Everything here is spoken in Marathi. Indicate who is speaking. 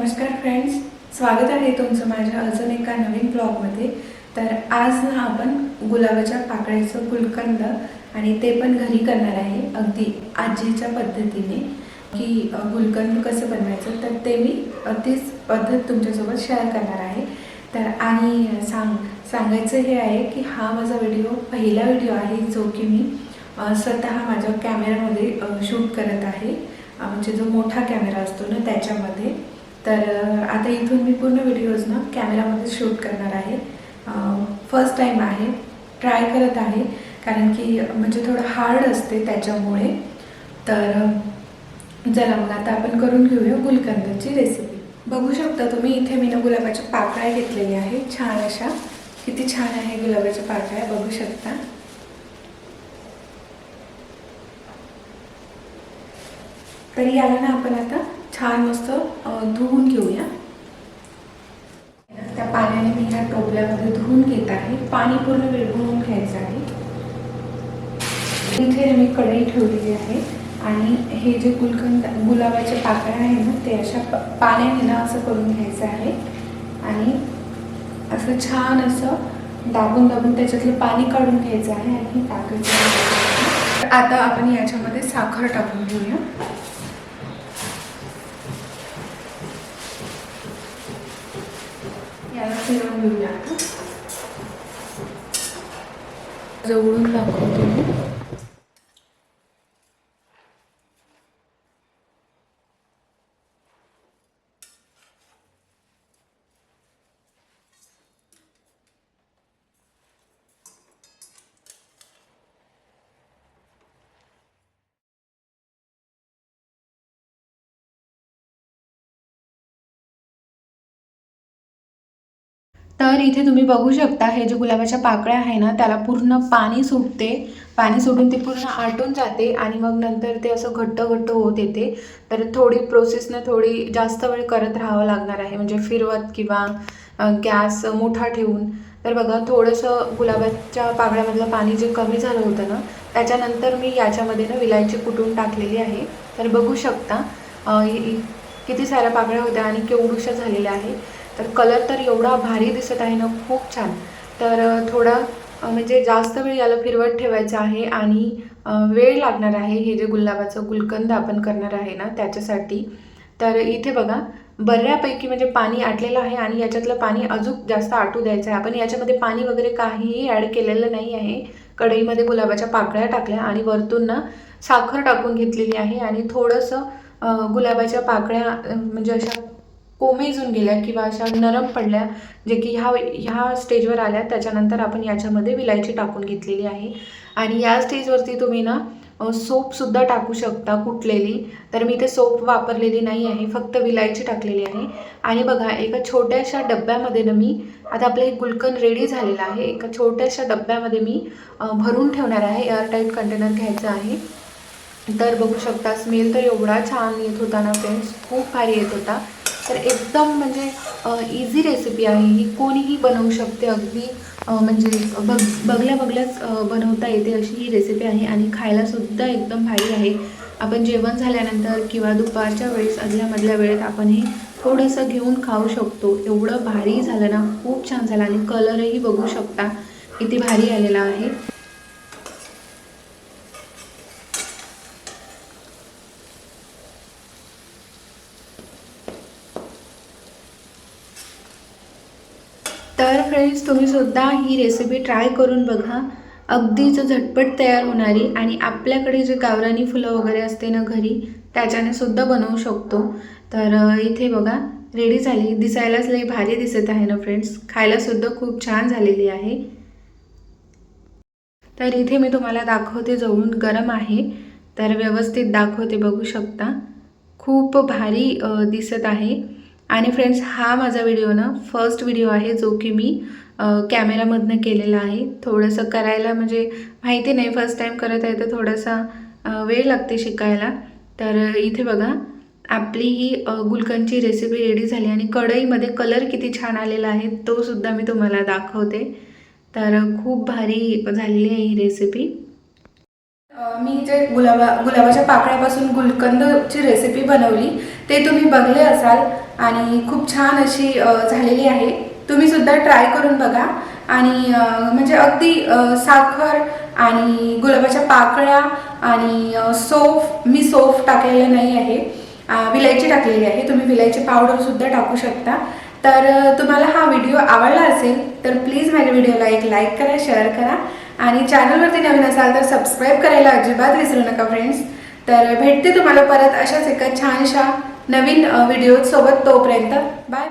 Speaker 1: नमस्कार फ्रेंड्स स्वागत आहे तुमचं माझ्या अजून एका नवीन ब्लॉगमध्ये तर आज ना आपण गुलाबाच्या पाकळ्याचं गुलकंद आणि ते पण घरी करणार आहे. अगदी आजीच्या पद्धतीने. की गुलकंद कसं बनवायचं तर ते मी तीच पद्धत तुमच्यासोबत शेअर करणार आहे. तर आणि सांग सांगायचं हे आहे की हा माझा व्हिडिओ पहिला व्हिडिओ आहे जो की मी स्वतः माझ्या कॅमेऱ्यामध्ये शूट करत आहे. म्हणजे जो मोठा कॅमेरा असतो ना त्याच्यामध्ये. तर आता इथून मी पूर्ण व्हिडिओज ना कॅमेरामध्ये शूट करणार आहे. फर्स्ट टाईम आहे. ट्राय करत आहे. कारण की म्हणजे थोडं हार्ड असते त्याच्यामुळे. तर चला मग आता आपण करून घेऊया गुलकंदाची रेसिपी बघू शकता तुम्ही इथे मी ना गुलाबाच्या पाकळ्या घेतलेल्या आहेत. छान अशा. किती छान आहे गुलाबाच्या पाकळ्या बघू शकता. तर याला ना आपण आता छान मस्त धुवून घेऊया. त्या पाण्याने मी ह्या टोपल्यामध्ये धुवून घेत आहे. पाणी पूर्ण विरघळून घ्यायचं आहे. इथे मी कढई ठेवलेली आहे आणि हे जे गुलकंद गुलाबाचे पाकळ्या आहे ना ते अशा पाण्याने ना असं करून घ्यायचं आहे. आणि असं छान असं दाबून दाबून त्याच्यातलं पाणी काढून घ्यायचं आहे आणि टाकायचं तर आता आपण याच्यामध्ये साखर टाकून घेऊया याला फिरवून घेऊया जवळून तर इथे तुम्ही बघू शकता हे जे गुलाबाच्या पाकळ्या आहे ना त्याला पूर्ण पाणी सुटते. पाणी सुटून ते पूर्ण आटून जाते आणि मग नंतर ते असं घट्ट घट्ट होत येते. तर थोडी प्रोसेसनं थोडी जास्त वेळ करत राहावं लागणार आहे. म्हणजे फिरवत किंवा गॅस मोठा ठेवून. तर बघा थोडंसं गुलाबाच्या पाकळ्यामधलं पाणी जे कमी झालं होतं ना त्याच्यानंतर मी याच्यामध्ये ना विलायची कुटून टाकलेली आहे. तर बघू शकता किती साऱ्या पाकळ्या होत्या आणि केवढूशा झालेल्या आहे. तर कलर तर एवढा भारी दिसत आहे ना खूप छान. तर थोडा म्हणजे जास्त वेळ याला फिरवत ठेवायचं आहे आणि वेळ लागणार आहे. हे जे गुलाबाचं गुलकंद आपण करणार आहे ना त्याच्यासाठी. तर इथे बघा बऱ्यापैकी म्हणजे पाणी आटलेलं आहे आणि याच्यातलं पाणी अजून जास्त आटू द्यायचं आहे. आपण याच्यामध्ये पाणी वगैरे काहीही ॲड केलेलं नाही आहे. कढईमध्ये गुलाबाच्या पाकळ्या टाकल्या आणि वरतून ना साखर टाकून घेतलेली आहे आणि थोडंसं गुलाबाच्या पाकळ्या म्हणजे अशा कोमेजून गेल्या किंवा अशा नरम पडल्या जे की ह्या ह्या स्टेजवर आल्या त्याच्यानंतर आपण याच्यामध्ये विलायची टाकून घेतलेली आहे. आणि या स्टेजवरती तुम्ही ना सोपसुद्धा टाकू शकता कुटलेली तर मी ते सोप वापरलेली नाही आहे फक्त विलायची टाकलेली आहे. आणि बघा एका छोट्याशा डब्यामध्ये ना मी आता आपलं हे गुलकन रेडी झालेलं आहे. एका छोट्याशा डब्यामध्ये मी भरून ठेवणार आहे. एअरटाईट कंटेनर घ्यायचं आहे. तर बघू शकता स्मेल तर एवढा छान येत होता ना फ्रेंड्स खूप भारी येत होता. तर एकदम म्हणजे इझी रेसिपी आहे ही. कोणीही बनवू शकते अगदी. म्हणजे बघ बघल्या बघल्याच बनवता येते अशी ही रेसिपी आहे आणि खायलासुद्धा एकदम भारी आहे. आपण जेवण झाल्यानंतर किंवा दुपारच्या वेळेस अधल्यामधल्या वेळेत आपण हे थोडंसं घेऊन खाऊ शकतो. एवढं भारी झालं ना खूप छान झालं आणि कलरही बघू शकता किती भारी आलेला आहे. तर फ्रेंड्स तुम्ही सुद्धा ही रेसिपी ट्राय करून बघा. अगदीच झटपट तयार होणारी आणि आपल्याकडे जे गावरानी फुलं वगैरे असते ना घरी त्याच्याने सुद्धा बनवू शकतो. तर इथे बघा रेडी झाली. दिसायलाच लई भारी दिसत आहे ना फ्रेंड्स खायलासुद्धा खूप छान झालेली आहे. तर इथे मी तुम्हाला दाखवते जवळून गरम आहे. तर व्यवस्थित दाखवते बघू शकता. खूप भारी दिसत आहे. आणि फ्रेंड्स हा माझा व्हिडिओ ना फर्स्ट व्हिडिओ आहे जो की मी कॅमेरामधनं केलेला आहे. थोडंसं करायला म्हणजे माहिती नाही फर्स्ट टाईम करत आहे तर थोडासा वेळ लागते शिकायला. तर इथे बघा आपली ही गुलकंदची रेसिपी रेडी झाली आणि कढईमध्ये कलर किती छान आलेला आहे तो सुद्धा मी तुम्हाला दाखवते. तर खूप भारी झालेली आहे ही रेसिपी मी जे गुलाबा गुलाबाच्या पाकळ्यापासून गुलकंदची रेसिपी बनवली ते तुम्ही बघले असाल आणि खूप छान अशी झालेली आहे. तुम्ही सुद्धा ट्राय करून बघा आणि म्हणजे अगदी साखर आणि गुलाबाच्या पाकळ्या आणि सोफ मी सोफ टाकलेलं नाही आहे. विलायची टाकलेली आहे. तुम्ही विलायची पावडरसुद्धा टाकू शकता. तर तुम्हाला हा व्हिडिओ आवडला असेल तर प्लीज माझ्या व्हिडिओला एक लाईक करा शेअर करा. आणि चॅनलवरती नवीन असाल तर सबस्क्राईब करायला अजिबात विसरू नका फ्रेंड्स तर भेटते तुम्हाला परत अशाच एका छानशा नवीन व्हिडिओ सोबत तोपर्यंत. बाय